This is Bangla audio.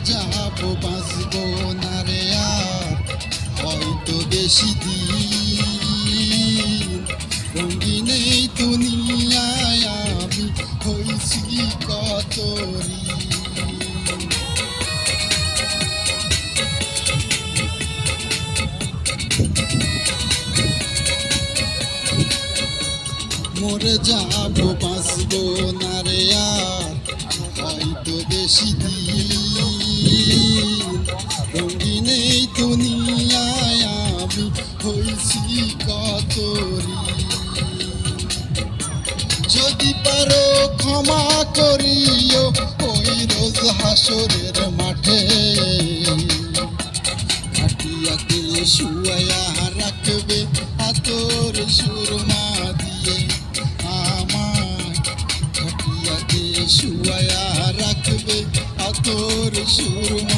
যাব বাঁচব না রে আর হয়তো বেশি দিন আমি কত। মরে যাব বাঁচব না আমি হয়েছি কত ঋণ। যদি পারো ক্ষমা করিও, ওই রোজ হাসরের মাঠে খাটিয়াতে শুয়ায়া রাখবে, আতর সুরমা দিয়ে আমার খাটিয়াতে শুয়ায়া রাখবে, আতর সুরমা